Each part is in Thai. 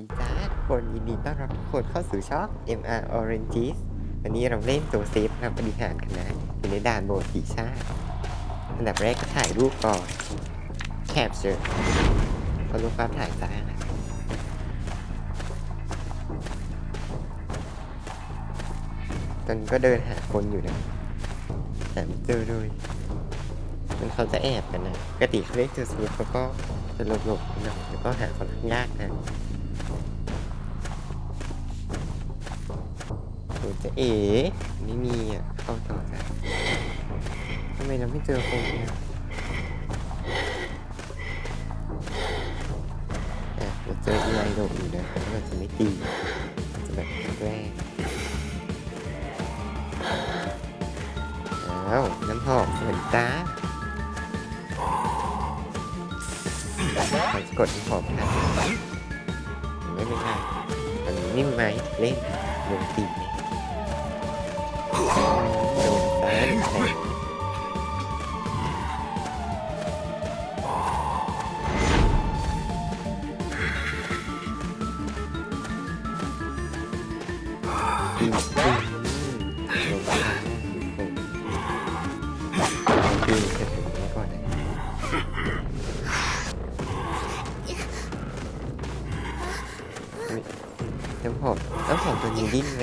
ดีจ้าทุกคนยินดีต้อนรับทุกคนเข้าสู่ช่อง MR Oranges วันนี้เราเล่นตัวเซฟทำบริหารกันนะอยู่ในด่านโบสีชาติอันดับแรกก็ถ่ายรูปก่อนแคปเจอร์พอรูปภาพถ่ายซ้ายนะตอนนี้ก็เดินหาคนอยู่นะแต่ไม่เจอเลยมันเขาจะแอบกันนะปกติเขาเล่นตัวเซฟเขาก็จะหลบๆหน่อยแล้วก็หาคนยากนะ จะเอ๋ไม่มีอะเข้าต่อกันทำไมเราไม่เจอคนเนี่ยอะเราเจอเอไอโดดอยู่นะแต่ว่าเราจะไม่ตีจะแบบแรกอ้าวน้ำหอมสวยจ้าเราจะกดน้ำหอมผ่านไม่เป็นไรอันนี้ไม่มีไม้เล่นวงตีเนี่ยโดนแฟนแทงอืมอืมโดนแฟนอยู่คงคือจะถึงนี้ก่อนนะอุ๊ยน้ำหม น้ำหอมตัวนี้ดิ้นแ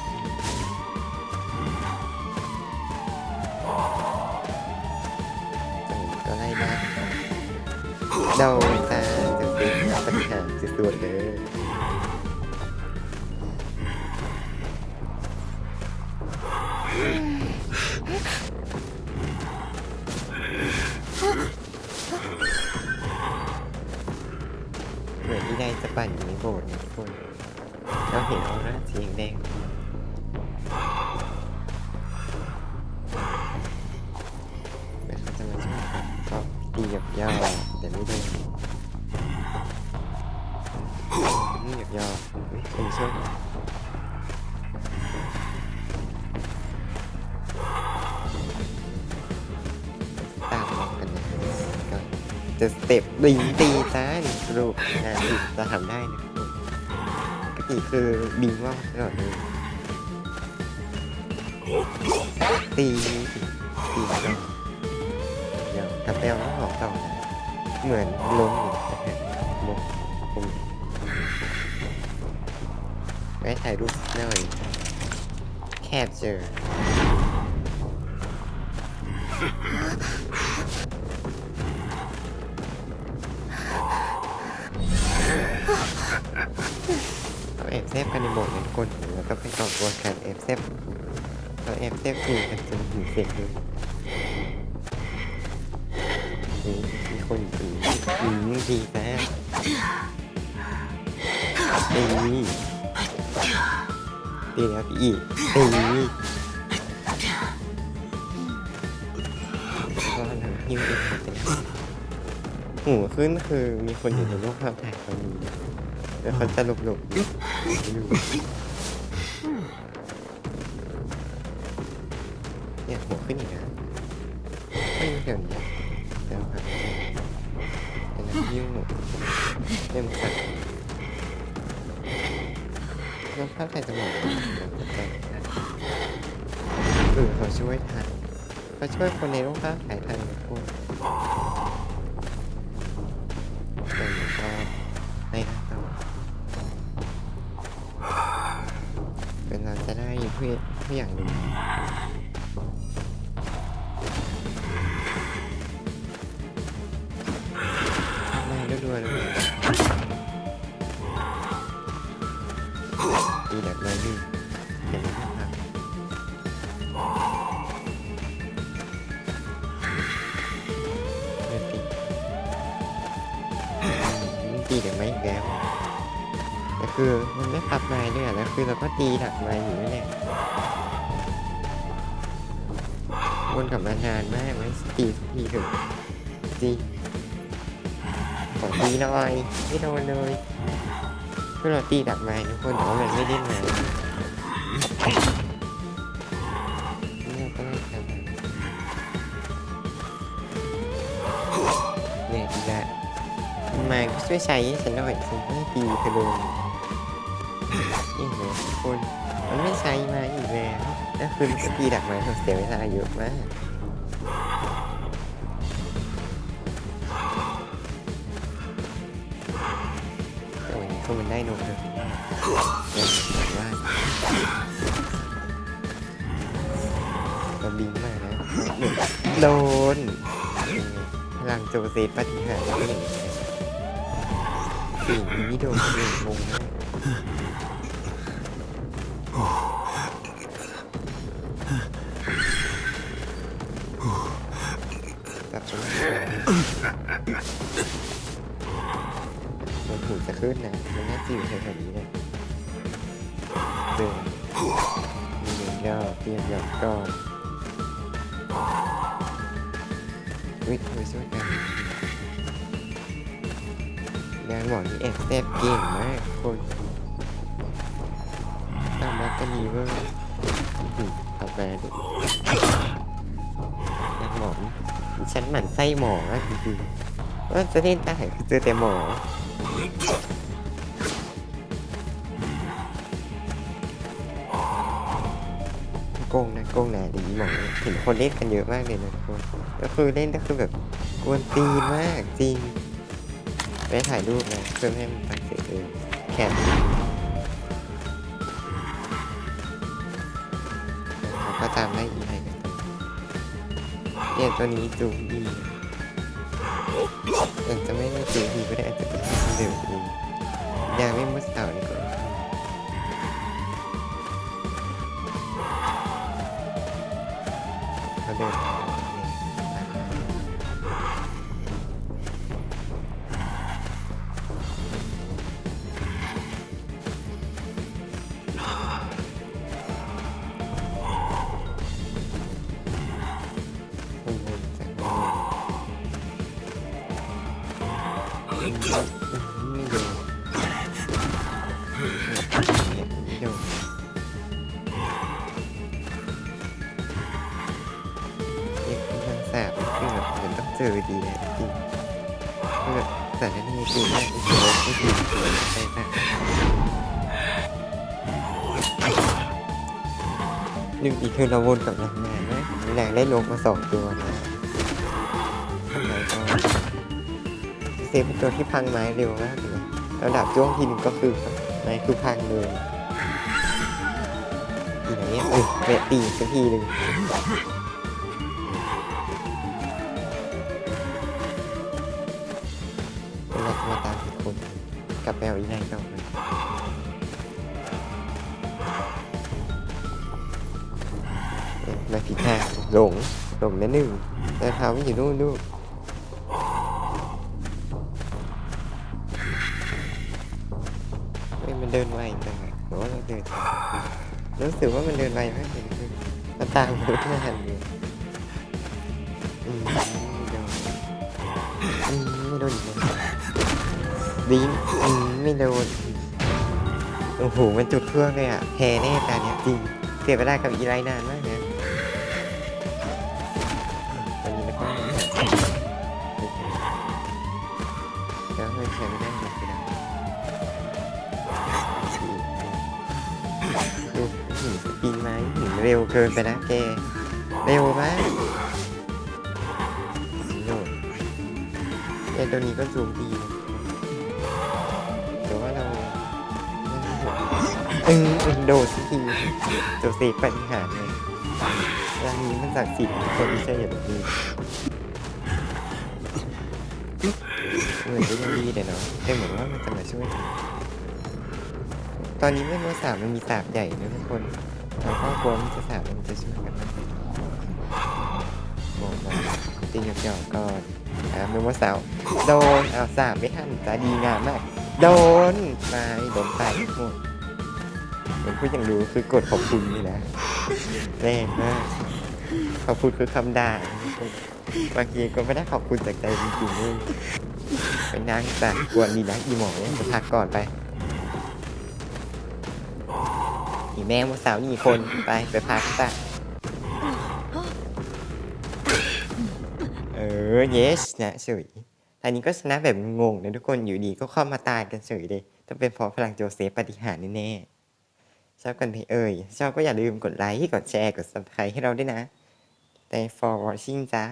หาจะสวดเลยเหมือนที่ได้จะปั่นอยู่ในโบสถ์นะทุกคนเราเห็นออร่าสีแดง นี่หยับย่อเฮ้ยคนช่วยตามมองกันนะก็จะสเต็ปดิงตีซ้ายรูปงานอื่นจะทำได้นะปกติคือบิงว่าตลอดเลยตีตีเดี๋ยวทำแอลแล้วหอกต่อเหมือนล้มอยู่นะฮะมงผม ไว้ถ่ายรูปหน่อย แคบเจอ เราแอบแซบกันในโบสถ์ในคนแล้วก็ไปก่อกวนกันแอบแซบเราแอบแซบถูกันจนถึงเสียงเลยนี่มีคนอยู่ตรงนี้อืมดีแซ่บ ตีตีแล้วพี่อีกตีก็ทำยิ้มอีกคนเป็นหูขึ้นคือมีคนอยู่ในรูปภาพถ่ายตรงนี้แล้วเขาจะหลบหลบอยู่เนี่ยหัวขึ้นอีกนะไม่เดี๋ยวนี้เดี๋ยวหาเป็นน้ำยิ้วเริ่ยมันสั่น แล้วภาพถ่ายจะหมดเออเขาช่วยทันเขาช่วยคนในรูปภาพถ่ายทันทุกคนแต่ก็ไม่นะต่อเป็นเราจะได้เพื่อเพื่ออย่างหนึ่งไม่ด้วยด้วยด้วย คือเราก็ตีดักม้อยู่นั่นแหละวนกลับมานานมากไม่ตีสักทีเถอะจริงขอตีหน่อยไม่โดนเลยเพื่อเราตีดักม้ทุกคนแต่ว่ามันไม่ได้ไม้นี่เราก็ต้องทำเนี่ยดีละมาช่วยใช้ฉันหน่อยฉันไม่ตีเธอเลย คนมันไม่ใช้มาอีกแล้วแล้วคือมันก็ตีดักม้เสียเวลาเยอะมากแต่วันนี้คือมันได้นมเลยอย่างว่าเราบิงมากนะโดนพลังโจเซปฏิหารสิ่งนี้โดนเองงงมาก มันหูกจะขึ้นนะมันน่าจะอยู่แถวๆนี้เลยเดินมีหนึ่งยอดเตรียมยอดก่อนวิทย์มาช่วยกันยางหมอนี่แอบแซบเก่งมากคนตามมาก็มีเว่าทำมาด้วยยางหมอนี่ ฉันหมั่นไส้หมออะจริงๆว่าจะเล่นได้คือเจอแต่หมอโกงนะโกงนะดีหมอเห็นคนเล่นกันเยอะมากเลยนะคนก็คือเล่นก็คือแบบกวนตีนมากจริงไปถ่ายรูปนะเพื่อไม่ให้มันตัดเสียเองแคนก็ตามไล่อีไทยกันต่อ เนี่ยตัวนี้จูงดีอาจจะไม่ได้จูงดีก็ได้อาจจะเป็นที่เดิมเองยังไม่มุดเสาดีกว่า องเจอดีเลยจริงคือแบบสารนีจริงมากจริงๆไม่ถึงถึงใช่ปะหนึ่งอีกคือเราวนกับนางงานนะนางได้ลงมาสองตัวนะทำไมก็เซฟเป็นตัวที่พังไม้เร็วมากเลยระดับจ้วงทีหนึ่งก็คือไม้คือพังเลยทีไหนเนี่ยเออเวทตีสักทีหนึ่ง ลับไปเอาอีไนต่อไปมาผิดทางหลงหลงนะหนึ่งแต่ท้าไม่อยู่นู่นลูกเฮ้ยมันเดินไวจังอะหรือว่าเราเดินรู้สึกว่ามันเดินไวมากเลยมันตามรถไม่ทันเลยอืมไม่โดนไม่โดนอีกแล้วบีมอืม ไม่โดน โอ้โห มันจุดเครื่องเลยอะแพ้แน่ตาเนี้ยจริง เสียเวลากับอีไลนานมากนะตอนนี้แล้วก็แล้วมันใช้ไม่ได้หมดเลยดูหินปีนไหมหินเร็วเกินไปนะแก เร็วมากโดดแกตัวนี้ก็สูงดีนะ ออเออโดดสักทีโจเซฟปฏิหารย์เลยร้านนี้มันศักดิ์สิทธิ์คนไม่ใช่อย่างนี้เหมือนจะยังดีแต่เนาะแต่เหมือนว่ามันจะมาช่วย ตอนนี้ไม่รู้สามมันมีสาบใหญ่นะทุกคนเราก็กลัวมันจะสาบมันจะช่วยกันนะบอกมาตีหยอกๆก่อนอ่าเมื่อวันเสาร์โดนอ้าวสาบไม่ทันจะดีงามมาก โดนไปโดนไปหมด ผมพูดอย่างรู้คือกดขอบคุณนี่นะแรงมากขอบคุณคือคำด่าบางทีก็ไม่ได้ขอบคุณจากใจจริงๆเลยไปนั่งจ้ะกวนดีนะอีหมอเนี่ยจะพักก่อนไปอีแม่มาสาวนี่คนไปไปพักจ้ะเออ yes นะเฉยอันนี้ก็ชนะแบบงงนะทุกคนอยู่ดีก็เข้ามาตายกันเฉยเลยต้องเป็นเพราะพลังโจเซฟปฏิหารแน่ๆ ชอบกันเพเอ่ย ชอบก็อย่าลืมกดไลค์ กดแชร์ กด subscribe ให้เราด้วยนะ Thanks for watching จ้า